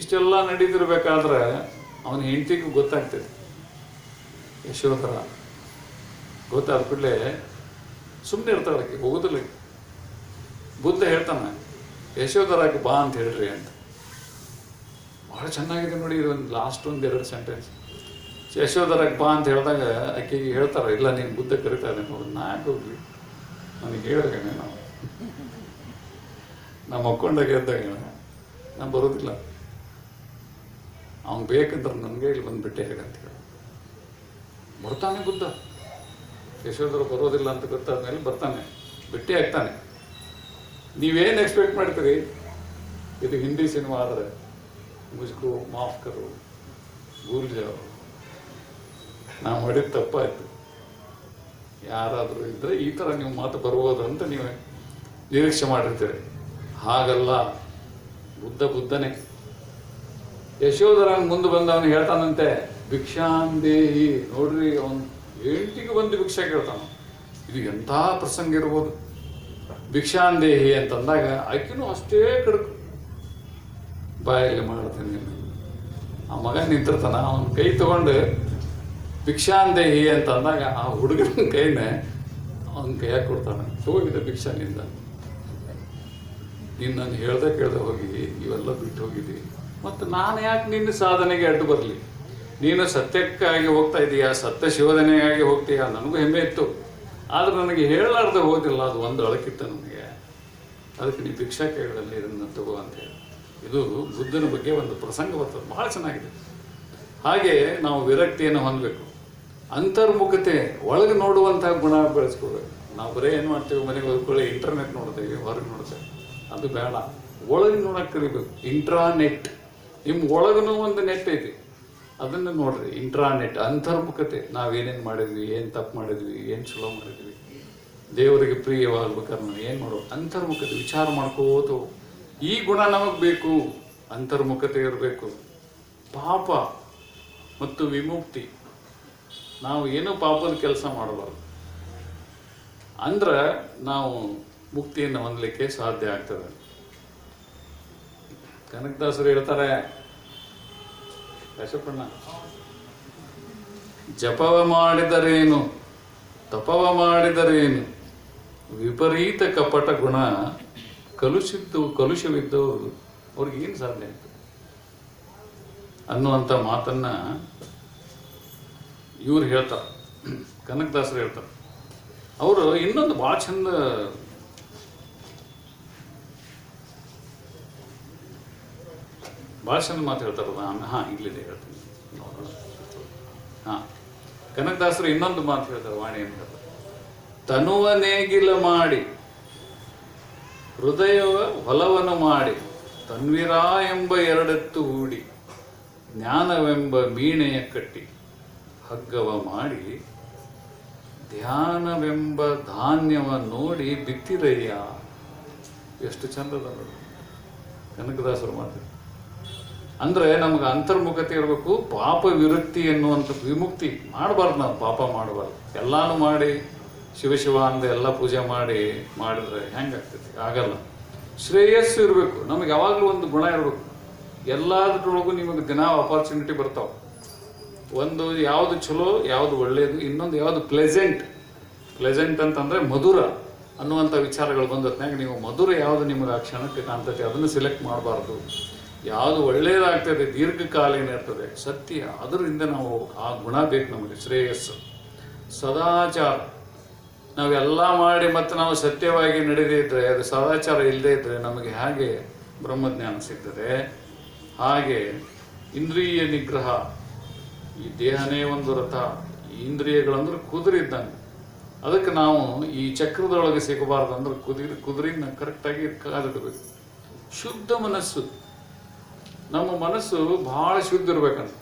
ಇಷ್ಟೆಲ್ಲ ನಡೀತಿರ್ಬೇಕಾದ್ರೆ ಅವನ ಹೆಂಡತಿಗೂ ಗೊತ್ತಾಗ್ತದೆ. ಯಶೋಧರ. ಗೊತ್ತಾದ ಕೂಡಲೇ ಸುಮ್ಮನೆ ಇರ್ತಾಳೆ ಆಕೆ ಹೋಗೋದಿಲ್ಲ. ಬುದ್ಧ ಹೇಳ್ತಾನೆ, ಯಶೋಧರಾಗಿ ಬಾ ಅಂತ ಹೇಳ್ರಿ ಅಂತ. ಬಹಳ ಚೆನ್ನಾಗಿದೆ ನೋಡಿ ಇದೊಂದು ಲಾಸ್ಟ್ ಒಂದು ಎರಡು ಸೆಂಟೆನ್ಸ್ ಯಶೋಧರಾಗೆ ಬಾ ಅಂತ ಹೇಳಿದಾಗ ಆಕೆಗೆ ಹೇಳ್ತಾರೆ, ಇಲ್ಲ, ನೀನು ಬುದ್ಧ ಕರಿತಾ ಇದ್ದಾನೆ ನೋಡಿ, ನಾ ಯಾಕೆ ಹೋಗ್ಲಿ? ನನಗೆ ಹೇಳೋಗೇನೆ ನಾವು. ನಮ್ಮ ಮಕ್ಕೊಂಡಾಗ ಎದ್ದಾಗ ನಾನು ಬರೋದಿಲ್ಲ. ಅವ್ನು ಬೇಕಂದ್ರೆ ನನಗೆ ಇಲ್ಲಿ ಬಂದು ಬಿಟ್ಟೆ ಹೇಗಂತ ಹೇಳಿ. ಬರ್ತಾನೆ ಬುದ್ಧ. ಯಶೋಧರ ಬರೋದಿಲ್ಲ ಅಂತ ಗೊತ್ತಾದ್ಮೇಲೆ ಬರ್ತಾನೆ ಭೇಟಿ ಆಗ್ತಾನೆ. ನೀವೇನು ಎಕ್ಸ್ಪೆಕ್ಟ್ ಮಾಡ್ತೀರಿ? ಇದು ಹಿಂದಿ ಸಿನಿಮಾ ಆದರೆ. ಮುಜ್ಕೋ ಮಾಫ್ ಕರೋ ಭೂಲ್ ಜಾओ ನಾವು ಮಾಡಿದ ತಪ್ಪಾಯ್ತು. ಯಾರಾದರೂ ಇದ್ದರೆ ಈ ಥರ ನೀವು ಮಾತು ಬರ್ಬೋದು ಅಂತ ನೀವು ನಿರೀಕ್ಷೆ ಮಾಡಿರ್ತೀರಿ. ಹಾಗಲ್ಲ, ಬುದ್ಧ ಬುದ್ಧನೇ. ಯಶೋಧರಂಗೆ ಮುಂದೆ ಬಂದವನು ಹೇಳ್ತಾನಂತೆ ಭಿಕ್ಷಾಂದೇಹಿ ನೋಡ್ರಿ, ಅವನು ಎಂಟಿಗೆ ಬಂದು ಭಿಕ್ಷೆ ಕೇಳ್ತಾನ. ಇದು ಎಂಥ ಪ್ರಸಂಗ ಇರ್ಬೋದು. ಭಿಕ್ಷಾಂದೇಹಿ ಅಂತಂದಾಗ, ಆಕಿನೂ ಅಷ್ಟೇ ಕಡಕು. ಬಾಯಲ್ಲಿ ಮಾಡ್ತೀನಿ. ಆ ಮಗ ನಿಂತಿರ್ತಾನ, ಅವನ ಕೈ ತಗೊಂಡು ಭಿಕ್ಷಾಂದೇಹಿ ಅಂತ ಅಂದಾಗ ಆ ಹುಡುಗನ ಕೈನ ಅವನ ಕೈಯಾಗ ಕೊಡ್ತಾನೆ. ಹೋಗಿದೆ ಭಿಕ್ಷಾನಿಂದ. ನೀನು ನಾನು ಹೇಳ್ದೆ ಕೇಳ್ದೆ ಹೋಗಿ, ಇವೆಲ್ಲ ಬಿಟ್ಟು ಹೋಗಿದ್ದಿ. ಮತ್ತು ನಾನು ಯಾಕೆ ನಿನ್ನ ಸಾಧನೆಗೆ ಅಡ್ಡು ಬರಲಿ? ನೀನು ಸತ್ಯಕ್ಕಾಗಿ ಹೋಗ್ತಾ ಇದೀಯಾ? ಸತ್ಯ ಶೋಧನೆಗಾಗಿ ಹೋಗ್ತೀಯಾ? ನನಗೂ ಹೆಮ್ಮೆ ಇತ್ತು. ಆದ್ರೆ ನನಗೆ ಹೇಳಲಾರ್ದೆ ಹೋದಿಲ್ಲ ಅದು ಒಂದು ಅಳಕಿತ್ತು ನನಗೆ. ಅದಕ್ಕೆ ನೀವು ಭಿಕ್ಷಾ ಕೇಳಲ್ಲಿ ಇದನ್ನು ತಗೋ ಅಂತ ಹೇಳಿ. ಇದು ಬುದ್ಧನ ಬಗ್ಗೆ ಒಂದು ಪ್ರಸಂಗ ಬರ್ತದೆ ಬಹಳ ಚೆನ್ನಾಗಿದೆ. ಹಾಗೆ ನಾವು ವಿರಕ್ತಿಯನ್ನು ಹೊಂದಬೇಕು. ಅಂತರ್ಮುಖತೆ, ಒಳಗೆ ನೋಡುವಂತಹ ಗುಣ ಬೆಳೆಸ್ಕೋಬೇಕು. ನಾವು ಬರೀ ಏನು ಮಾಡ್ತೀವಿ? ಮನೆಗೆ ಹೋಗ್ಕೊಳ್ಳಿ, ಇಂಟರ್ನೆಟ್ ನೋಡ್ತೇವೆ, ಹೊರಗೆ ನೋಡ್ತೇವೆ. ಅದು ಬೇಡ. ಒಳಗೆ ನೋಡಕ್ಕೆ ಕಲಿಬೇಕು. ಇಂಟ್ರಾನೆಟ್. ನಿಮ್ಮ ಒಳಗೂ ಒಂದು ನೆಟ್ ಐತಿ. ಅದನ್ನು ನೋಡ್ರಿ. ಇಂಟ್ರಾನೆಟ್, ಅಂತರ್ಮುಖತೆ. ನಾವೇನೇನು ಮಾಡಿದ್ವಿ? ಏನು ತಪ್ಪು ಮಾಡಿದ್ವಿ? ಏನು ಚಲೋ ಮಾಡಿದ್ವಿ? ದೇವರಿಗೆ ಪ್ರಿಯವಾಗಬೇಕಾದ್ರೆ ನಾವು ಏನು ಮಾಡೋ ಅಂತರ್ಮುಖತೆ. ವಿಚಾರ ಮಾಡ್ಕೋತ. ಈ ಗುಣ ನಮಗೆ ಬೇಕು, ಅಂತರ್ಮುಖತೆ ಇರಬೇಕು. ಪಾಪ ಮತ್ತು ವಿಮುಕ್ತಿ. ನಾವು ಏನೂ ಪಾಪದ ಕೆಲಸ ಮಾಡಬಾರ್ದು. ಅಂದ್ರೆ ನಾವು ಮುಕ್ತಿಯನ್ನು ಹೊಂದಲಿಕ್ಕೆ ಸಾಧ್ಯ ಆಗ್ತದೆ. ಕನಕದಾಸರು ಹೇಳ್ತಾರೆ ಯಶಪ್ಪಣ್ಣ ಜಪವ ಮಾಡಿದರೇನು, ತಪವ ಮಾಡಿದರೇನು, ವಿಪರೀತ ಕಪಟ ಗುಣ ಕಲುಷಿದ್ದು ಕಲುಷವಿದ್ದವರು ಅವ್ರಿಗೆ ಏನು ಸಾಧನೆ ಆಯಿತು? ಅನ್ನುವಂಥ ಮಾತನ್ನ ಇವ್ರು ಹೇಳ್ತಾರೆ. ಕನಕದಾಸರು ಹೇಳ್ತಾರೆ. ಅವರು ಇನ್ನೊಂದು ಭಾಳ ಚಂದ ಭಾಳ ಚಂದ ಮಾತು ಹೇಳ್ತಾರಲ್ಲ ಆಮೇಲೆ ಹಾಂ, ಇಲ್ಲಿದೆ ಹೇಳ್ತೀನಿ. ನೋಡೋಣ. ಹಾಂ, ಕನಕದಾಸರು ಇನ್ನೊಂದು ಮಾತು ಹೇಳ್ತಾರೆ, ವಾಣಿ ಅಂತ ಹೇಳ್ತಾರೆ. ತನುವ ನೇಗಿಲ ಮಾಡಿ ಹೃದಯವ ಹೊಲವನ್ನು ಮಾಡಿ ತನ್ವಿರ ಎಂಬ ಎರಡೆತ್ತು ಹೂಡಿ ಜ್ಞಾನವೆಂಬ ಮೀಣೆಯ ಕಟ್ಟಿ ಹಗ್ಗವ ಮಾಡಿ ಧ್ಯಾನವೆಂಬ ಧಾನ್ಯವ ನೋಡಿ ಬಿತ್ತಿರಯ್ಯ ಎಷ್ಟು ಚಂದದ ನೋಡಿ. ಕನಕದಾಸರು ಮಾತು. ಅಂದ್ರೆ ನಮಗೆ ಅಂತರ್ಮುಖತೆ ಇರಬೇಕು, ಪಾಪ ವಿರಕ್ತಿ ಎನ್ನುವಂಥ ವಿಮುಕ್ತಿ. ಮಾಡಬಾರ್ದು ನಾವು ಪಾಪ ಮಾಡಬಾರ್ದು ಎಲ್ಲಾನು ಮಾಡಿ ಶಿವ ಶಿವ ಅಂದ ಎಲ್ಲ ಪೂಜೆ ಮಾಡಿ ಮಾಡಿದ್ರೆ ಹೆಂಗಾಗ್ತೈತಿ ಆಗಲ್ಲ. ಶ್ರೇಯಸ್ಸು ಇರಬೇಕು. ನಮಗೆ ಯಾವಾಗಲೂ ಒಂದು ಗುಣ ಇರಬೇಕು. ಎಲ್ಲದ್ರೊಳಗೂ ನಿಮಗೆ ದಿನ ಅಪಾರ್ಚುನಿಟಿ ಬರ್ತಾವೆ. ಒಂದು ಯಾವುದು ಚಲೋ ಯಾವುದು ಒಳ್ಳೆಯದು ಇನ್ನೊಂದು ಯಾವುದು ಪ್ಲೆಸೆಂಟ್ ಪ್ಲೆಸೆಂಟ್ ಅಂತಂದ್ರೆ ಮಧುರ ಅನ್ನುವಂಥ ವಿಚಾರಗಳು ಬಂದತ್ನಾಗ ನೀವು ಮಧುರ ಯಾವುದು ನಿಮಗೆ ಆ ಕ್ಷಣಕ್ಕೆ ಕಾಣ್ತೈತಿ, ಅದನ್ನು ಸೆಲೆಕ್ಟ್ ಮಾಡಬಾರ್ದು. ಯಾವುದು ಒಳ್ಳೆಯದಾಗ್ತದೆ ದೀರ್ಘಕಾಲೀನ ಇರ್ತದೆ, ಸತ್ಯ, ಅದರಿಂದ ನಾವು ಆ ಗುಣ ಬೇಕು ನಮಗೆ, ಶ್ರೇಯಸ್ಸು. ಸದಾಚಾರ. ನಾವೆಲ್ಲ ಮಾಡಿ ಮತ್ತೆ ನಾವು ಸತ್ಯವಾಗಿ ನಡೆದೇ ಇದ್ರೆ ಅದು ಸದಾಚಾರ ಇಲ್ಲದೇ ಇದ್ರೆ ನಮಗೆ ಹಾಗೆ ಬ್ರಹ್ಮಜ್ಞಾನ ಸಿಗ್ತದೆ? ಹಾಗೆ ಇಂದ್ರಿಯ ನಿಗ್ರಹ, ಈ ದೇಹನೇ ಒಂದು ರಥ ಇಂದ್ರಿಯಗಳಂದ್ರೆ ಕುದುರೆ ಇದ್ದಂಗೆ ಅದಕ್ಕೆ ನಾವು ಈ ಚಕ್ರದೊಳಗೆ ಸಿಗಬಾರ್ದು ಅಂದ್ರೆ ಕುದುರೆ, ಕುದುರೆನ ಕರೆಕ್ಟಾಗಿ ಕಾದಿಡಬೇಕು. ಶುದ್ಧ ಮನಸ್ಸು. ನಮ್ಮ ಮನಸ್ಸು ಬಹಳ ಶುದ್ಧ ಇರ್ಬೇಕಂತ.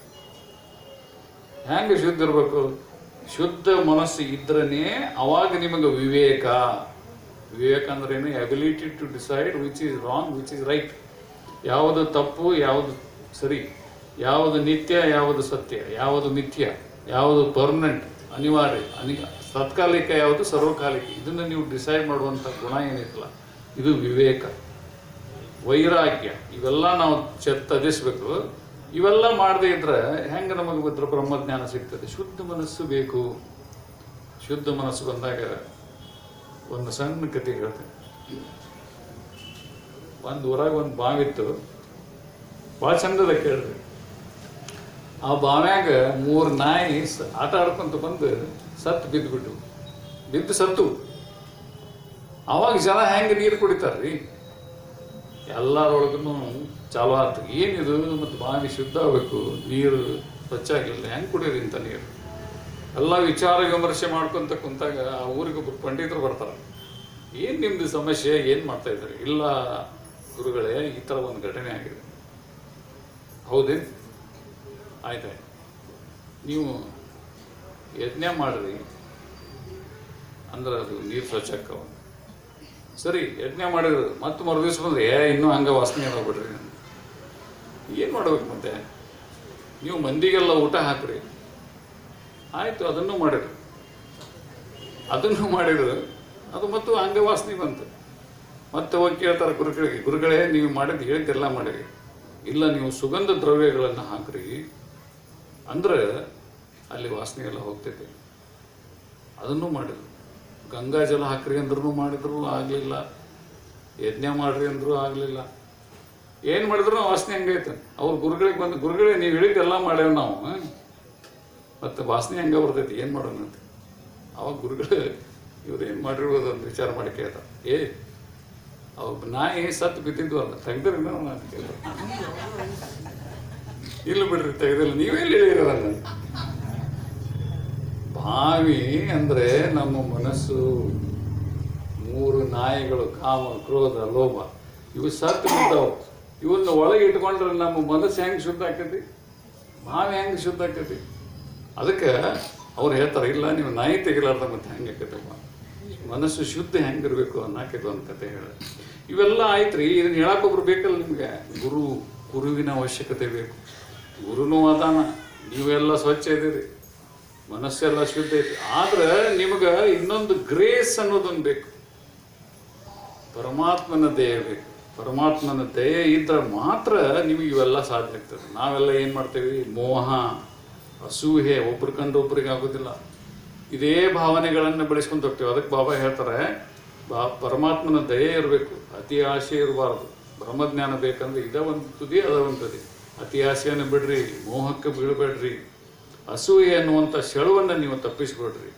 ಹೆಂಗೆ ಶುದ್ಧ ಇರಬೇಕು? ಶುದ್ಧ ಮನಸ್ಸು ಇದ್ರನೇ ಅವಾಗ ನಿಮಗೆ ವಿವೇಕ. ವಿವೇಕ ಅಂದ್ರೆ ಏನು? Ability to decide which is wrong which is right ಯಾವುದು ತಪ್ಪು, ಯಾವುದು ಸರಿ. ಯಾವುದು ನಿತ್ಯ, ಯಾವುದು ಸತ್ಯ. ಯಾವುದು ಮಿಥ್ಯ, ಯಾವುದು ಪರ್ಮನೆಂಟ್ ಅನಿವಾರ್ಯ. ಅನಿ, ಸತ್ಕಾಲಿಕ ಯಾವುದು? ಸರ್ವಕಾಲಿಕ. ಇದನ್ನು ನೀವು ಡಿಸೈಡ್ ಮಾಡುವಂಥ ಗುಣ ಏನಿತ್ತಲ್ಲ, ಇದು ವಿವೇಕ. ವೈರಾಗ್ಯ. ಇವೆಲ್ಲ ನಾವು ಚತ್ತದಿಸ್ಬೇಕು ಇವೆಲ್ಲ ಮಾಡದೇ ಇದ್ರೆ ಹೆಂಗೆ ನಮಗೆ ಗೊತ್ತರ ಬ್ರಹ್ಮಜ್ಞಾನ ಸಿಗ್ತದೆ? ಶುದ್ಧ ಮನಸ್ಸು ಬೇಕು. ಶುದ್ಧ ಮನಸ್ಸು ಬಂದಾಗ ಒಂದು ಸಣ್ಣ ಕತೆ ಹೇಳ್ತೇನೆ. ಒಂದು ಊರಾಗ ಒಂದು ಬಾವಿತ್ತು ಭಾಳ ಚಂದದ ಕೇಳ್ರಿ ಆ ಬಾವ್ಯಾಗ ಮೂರು ನಾಯಿ ಆಟ ಆಡ್ಕೊಂತ ಬಂದು ಸತ್ತು ಬಿದ್ದುಬಿಟ್ಟು ಬಿದ್ದು ಸತ್ತು. ಅವಾಗ ಜನ ಹೆಂಗೆ ನೀರು ಕುಡಿತಾರ್ರಿ? ಎಲ್ಲರೊಳಗೂ ಚಾಲು ಆಯ್ತು ಏನಿದು? ಮತ್ತು ಬಾವಿ ಶುದ್ಧ ಆಗಬೇಕು, ನೀರು ಸ್ವಚ್ಛ ಆಗಿಲ್ಲ ಹೆಂಗೆ ಕುಡಿಯೋದು ಇಂಥ ನೀರು? ಎಲ್ಲ ವಿಚಾರ ವಿಮರ್ಶೆ ಮಾಡ್ಕೊಂತ ಕುಂತಾಗ ಆ ಊರಿಗೆ ಒಬ್ಬರು ಪಂಡಿತರು ಬರ್ತಾರೆ. ಏನು ನಿಮ್ಮದು ಸಮಸ್ಯೆ? ಏನು ಮಾಡ್ತಾ ಇದ್ದಾರೆ? ಇಲ್ಲ ಗುರುಗಳೇ, ಈ ಥರ ಒಂದು ಘಟನೆ ಆಗಿದೆ. ಹೌದೇನು? ಆಯ್ತಾಯ್ತು ನೀವು ಯಜ್ಞ ಮಾಡಿರಿ, ಅಂದ್ರೆ ಅದು ನೀರು ಸ್ವಚ್ಛ ಸರಿ, ಯಜ್ಞ ಮಾಡಿದ್ರು. ಮತ್ತೆ ಮರು ದಿವಸ ಬಂದ್ರೆ, ಏ, ಇನ್ನೂ ಹಂಗ ವಾಸನೆ ಅದಾವ ಬಿಡ್ರಿ. ಏನು ಮಾಡ್ಬೇಕು ಮತ್ತೆ? ನೀವು ಮಂದಿಗೆಲ್ಲ ಊಟ ಹಾಕ್ರಿ. ಆಯ್ತು, ಅದನ್ನು ಮಾಡಿದ್ರು. ಅದನ್ನು ಮಾಡಿದ್ರು, ಅದು ಮತ್ತು ಹಂಗೆ ವಾಸನೆ ಬಂತು. ಮತ್ತೆ ಹೋಗಿ ಕೇಳ್ತಾರೆ ಗುರುಗಳಿಗೆ, ಗುರುಗಳೇ, ನೀವು ಮಾಡಿದ್ದು ಹೇಳಿದ್ದೆಲ್ಲ ಮಾಡಿರಿ ಇಲ್ಲ, ನೀವು ಸುಗಂಧ ದ್ರವ್ಯಗಳನ್ನು ಹಾಕ್ರಿ. ಅಂದ್ರೆ ಅಲ್ಲಿ ವಾಸನೆ ಎಲ್ಲ ಹೋಗ್ತೈತೆ. ಅದನ್ನು ಮಾಡಿದ್ರು. ಗಂಗಾ ಜಲ ಹಾಕ್ರಿ ಅಂದ್ರೂ ಮಾಡಿದ್ರು ಆಗಲಿಲ್ಲ. ಯಜ್ಞ ಮಾಡ್ರಿ ಅಂದ್ರೂ ಆಗಲಿಲ್ಲ. ಏನು ಮಾಡಿದ್ರು ವಾಸನೆ ಹೆಂಗೈತೆ ಅವ್ರ ಗುರುಗಳಿಗೆ ಬಂದು, ಗುರುಗಳೇ ನೀವು ಹೇಳಿದ್ದೆಲ್ಲ ಮಾಡ್ಯಾವ ನಾವು ಮತ್ತು ವಾಸನೆ ಹೆಂಗೆ ಬರ್ತೈತಿ, ಏನು ಮಾಡೋಣ ಅಂತ. ಅವಾಗ ಗುರುಗಳು, ಇವ್ರು ಏನು ಮಾಡಿರ್ಬೋದು ಅಂತ ವಿಚಾರ ಮಾಡಿ ಕೇಳ್ತಾರೆ. ಏ, ಅವ್ ನಾಯಿ ಸತ್ತು ಬಿದ್ದಿದ್ವಲ್ಲ, ತೆಗ್ದ್ರಿ ನಾವು ಅದಕ್ಕೆ ಇಲ್ಲ ಬಿಡ್ರಿ, ತೆಗ್ದಿಲ್ಲ. ನೀವೇ ಹೇಳಿರೋದನ್ನ? ಭಾವಿ ಅಂದರೆ ನಮ್ಮ ಮನಸ್ಸು, ಮೂರು ನಾಯಿಗಳು, ಕಾಮ, ಕ್ರೋಧ, ಲೋಭ, ಇವು ಸತ್ತು ಬಿದ್ದಾವು. ಇವನ್ನ ಒಳಗೆ ಇಟ್ಕೊಂಡ್ರೆ ನಮ್ಮ ಮನಸ್ಸು ಹೆಂಗೆ ಶುದ್ಧ ಆಕತಿ ಭಾವಿ ಹೆಂಗೆ ಶುದ್ಧ ಆಕತಿ ಅದಕ್ಕೆ ಅವ್ರು ಹೇಳ್ತಾರೆ, ಇಲ್ಲ, ನೀವು ನಾಯಿ ತೆಗಿಲಾರ್ದ ಮತ್ತೆ ಹೆಂಗೆ ಆಕತ್ತಪ್ಪ ಮನಸ್ಸು ಶುದ್ಧ ಹೆಂಗಿರಬೇಕು ಅನ್ನೋಕೆ ಒಂದು ಕತೆ ಹೇಳ. ಇವೆಲ್ಲ ಆಯ್ತು ರೀ ಇದನ್ನ ಹೇಳಕ್ಕೊಬ್ರು ಬೇಕಲ್ಲ ನಿಮಗೆ? ಗುರು, ಗುರುವಿನ ಅವಶ್ಯಕತೆ ಬೇಕು. ಗುರುನೂ ಅದಾನ, ನೀವೆಲ್ಲ ಸ್ವಚ್ಛ ಇದೀರಿ ಮನಸ್ಸೆಲ್ಲ ಶುದ್ಧ ಐತಿ ಆದ್ರೆ ನಿಮಗೆ ಇನ್ನೊಂದು ಗ್ರೇಸ್ ಅನ್ನೋದೊಂದು ಬೇಕು. ಪರಮಾತ್ಮನ ದಯೆ ಬೇಕು. ಪರಮಾತ್ಮನ ದಯೆ ಇದ್ರೆ ಮಾತ್ರ ನಿಮಗೆ ಇವೆಲ್ಲ ಸಾಧ್ಯ ಆಗ್ತದೆ. ನಾವೆಲ್ಲ ಏನು ಮಾಡ್ತೇವೆ? ಮೋಹ ಅಸೂಹೆ ಒಬ್ರು ಕಂಡು ಒಬ್ರಿಗೆ ಆಗೋದಿಲ್ಲ. ಇದೇ ಭಾವನೆಗಳನ್ನು ಬೆಳೆಸ್ಕೊಂಡು ಹೋಗ್ತೇವೆ. ಅದಕ್ಕೆ ಬಾಬಾ ಹೇಳ್ತಾರೆ, ಬಾ, ಪರಮಾತ್ಮನ ದಯೆ ಇರಬೇಕು. ಅತಿ ಆಸೆ ಇರಬಾರ್ದು. ಬ್ರಹ್ಮಜ್ಞಾನ ಬೇಕಂದ್ರೆ ಇದ ಒಂದು ತುದಿ, ಅದ ಒಂದು ತುದಿ. ಅತಿ ಆಸೆಯನ್ನು ಬಿಡ್ರಿ, ಮೋಹಕ್ಕೆ ಬೀಳಬೇಡ್ರಿ. ಅಸೂಯೆ ಅನ್ನುವಂಥ ಸೆಳುವನ್ನು ನೀವು ತಪ್ಪಿಸ್ಬಿಡ್ರಿ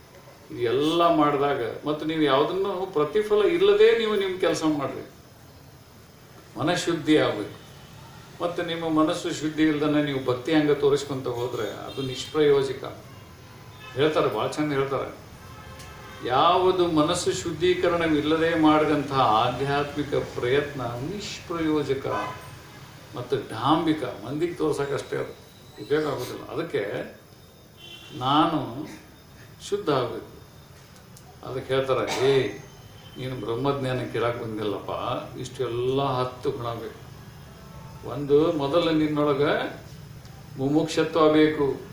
ಇದೆಲ್ಲ ಮಾಡಿದಾಗ ಮತ್ತು ನೀವು ಯಾವುದನ್ನು ಪ್ರತಿಫಲ ಇಲ್ಲದೆ ನೀವು ನಿಮ್ಮ ಕೆಲಸ ಮಾಡಿರಿ. ಮನಃಶುದ್ಧಿ ಆಗಬೇಕು. ಮತ್ತು ನಿಮ್ಮ ಮನಸ್ಸು ಶುದ್ಧಿ ಇಲ್ದನೆ ನೀವು ಭಕ್ತಿ ಹಂಗೆ ತೋರಿಸ್ಕೊಂತ ಹೋದರೆ ಅದು ನಿಷ್ಪ್ರಯೋಜಕ. ಹೇಳ್ತಾರೆ, ಭಾಳ ಚಂದ ಹೇಳ್ತಾರೆ. ಯಾವುದು ಮನಸ್ಸು ಶುದ್ಧೀಕರಣವಿಲ್ಲದೆ ಮಾಡಿದಂತಹ ಆಧ್ಯಾತ್ಮಿಕ ಪ್ರಯತ್ನ ನಿಷ್ಪ್ರಯೋಜಕ ಮತ್ತು ಡಾಂಬಿಕ ಮಂದಿಗೆ ತೋರ್ಸೋಕ್ಕಷ್ಟೇ ಅದು. ಉಪಯೋಗ ಆಗೋದಿಲ್ಲ. ಅದಕ್ಕೆ ನಾನು ಶುದ್ಧ ಆಗಬೇಕು. ಅದಕ್ಕೆ ಹೇಳ್ತಾರೆ, ಏ, ನೀನು ಬ್ರಹ್ಮಜ್ಞಾನ ಕೇಳಕ್ಕೆ ಬಂದಿಲ್ಲಪ್ಪ. ಇಷ್ಟೆಲ್ಲ ಹತ್ತು ಗುಣ ಬೇಕು. ಒಂದು, ಮೊದಲು ನಿನ್ನೊಳಗೆ ಮುಮುಕ್ಷತ್ವ ಬೇಕು.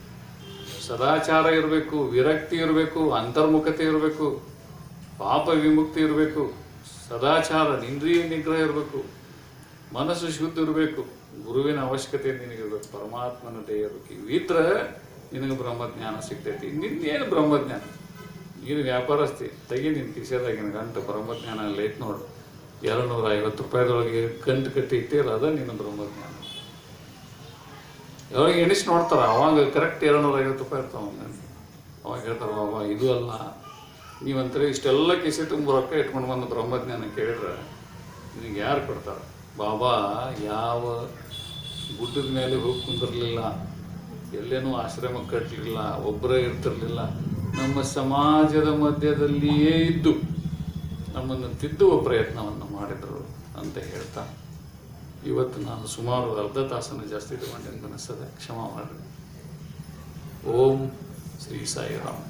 ಸದಾಚಾರ ಇರಬೇಕು, ವಿರಕ್ತಿ ಇರಬೇಕು, ಅಂತರ್ಮುಖತೆ ಇರಬೇಕು, ಪಾಪ ವಿಮುಕ್ತಿ ಇರಬೇಕು, ಸದಾಚಾರ, ಇಂದ್ರಿಯ ನಿಗ್ರಹ ಇರಬೇಕು, ಮನಸ್ಸು ಶುದ್ಧ ಇರಬೇಕು, ಗುರುವಿನ ಅವಶ್ಯಕತೆ ನಿನಗಿರ್ಬೇಕು, ಪರಮಾತ್ಮನ ಇರಬೇಕು. ಇವಿದ್ರೆ ನಿನಗೆ ಬ್ರಹ್ಮಜ್ಞಾನ ಸಿಗ್ತೈತಿ. ನಿನ್ನೇನು ಬ್ರಹ್ಮಜ್ಞಾನ? ನೀನು ವ್ಯಾಪಾರಸ್ತಿ ತೆಗಿ ನಿನ್ನ ಕಿಸೆದಾಗಿನ ಗಂಟು ಬ್ರಹ್ಮಜ್ಞಾನ ಅಲ್ಲಿ ಐತೆ ನೋಡು. ಎರಡು ನೂರ ಐವತ್ತು ರೂಪಾಯಿದೊಳಗೆ ಗಂಟು ಕಟ್ಟಿ ಇಟ್ಟಿರ ಅದ ನಿನ್ನ ಬ್ರಹ್ಮಜ್ಞಾನ. ಯಾವಾಗ ಎಣಿಸಿ ನೋಡ್ತಾರ, ಅವಾಗ ಕರೆಕ್ಟ್ ಎರಡು ನೂರ ಐವತ್ತು ರೂಪಾಯಿ ಇರ್ತಾವ ಅವಾಗ ಹೇಳ್ತಾರ, ಬಾಬಾ, ಇದು ಅಲ್ಲ. ನೀವಂತರ ಇಷ್ಟೆಲ್ಲ ಕಿಸೆ ತುಂಬ ರೊಕ್ಕ ಇಟ್ಕೊಂಡು ಬಂದು ಬ್ರಹ್ಮಜ್ಞಾನ ಕೇಳಿದ್ರೆ ನಿನಗೆ ಯಾರು ಕೊಡ್ತಾರೆ? ಬಾಬಾ, ಯಾವ ಗುಡ್ಡದ ಮೇಲೆ ಹೋಗಿ ಕುಂದಿರಲಿಲ್ಲ. ಎಲ್ಲೇನೂ ಆಶ್ರಮ ಕಟ್ಟಲಿಲ್ಲ ಒಬ್ಬರೇ ಇರ್ತಿರಲಿಲ್ಲ. ನಮ್ಮ ಸಮಾಜದ ಮಧ್ಯದಲ್ಲಿಯೇ ಇದ್ದು ನಮ್ಮನ್ನು ತಿದ್ದುವ ಪ್ರಯತ್ನವನ್ನು ಮಾಡಿದರು ಅಂತ ಹೇಳ್ತಾ, ಇವತ್ತು ನಾನು ಸುಮಾರು ಅರ್ಧ ತಾಸನ್ನು ಜಾಸ್ತಿ ತಗೊಂಡೆ ಅಂತ ಅನಿಸ್ತದೆ ಕ್ಷಮ ಮಾಡಿ ಓಂ ಶ್ರೀ ಸಾಯಿರಾಮ್.